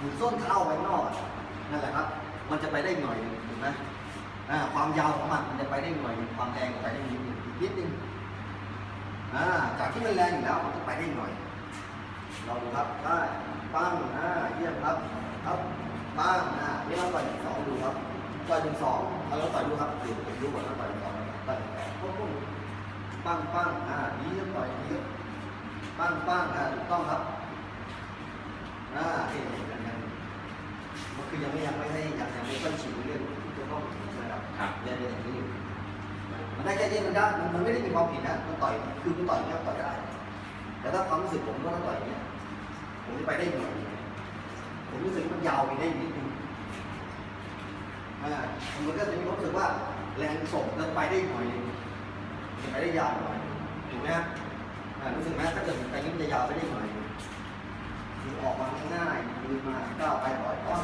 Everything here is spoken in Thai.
หรือส้นเท้าไปข้นอกนั่นแหละครับ มันจะไปได้หน่อยนึงถูกไหมความยาวของมันมันจะไปได้หน่อยนึงความแรงไปได้นิดนึงอีกนิดนึงจากที่มันแรงอยู่แล้วมันก็ไปได้หน่อยลองดูครับได้ปั้งอ่าเยี่ยมครับครับปั้งอ่านี่เราต่อยหนึ่งสองดูครับต่อยหนึ่งสองเราลองต่อยดูครับเดี๋ยวผมดูก่อนว่าต่อยหนึ่งสองต่อยหนึ่งสองปุ๊บปุ๊บปั้งปั้งอ่าเยี่ยมต่อยเยี่ยมปั้งปั้งอ่าถูกต้องครับ อ่าเห็นอย่างนั้นมันคือยังไม่ยังไม่ให้ยังยังไม่ต้องฉีดเรื่องที่จะต้องนะครับ ครับ เรียนเรียนอย่างนี้อยู่มันได้แค่นี้มันได้มันไม่ได้มีความผิดนะมันต่อยคือมันต่อยอย่างนี้ต่อยได้ แต่ถ้าความรู้สึกผมก็ต้องต่อยอย่างเงี้ยผมจะไปได้หน่อยผมรู้สึกมันยาวไปได้นิดนึงอ่ามันก็จะมีความรู้สึกว่าแรงส่งจะไปได้หน่อยจะไปได้ยาวหน่อยถูกไหมฮะอ่ารู้สึกไหมถ้าเกิดไปนี่มันจะยาวไปได้หน่อยคือออกมาง่ายมือมาก้าวไปต่อยป้อง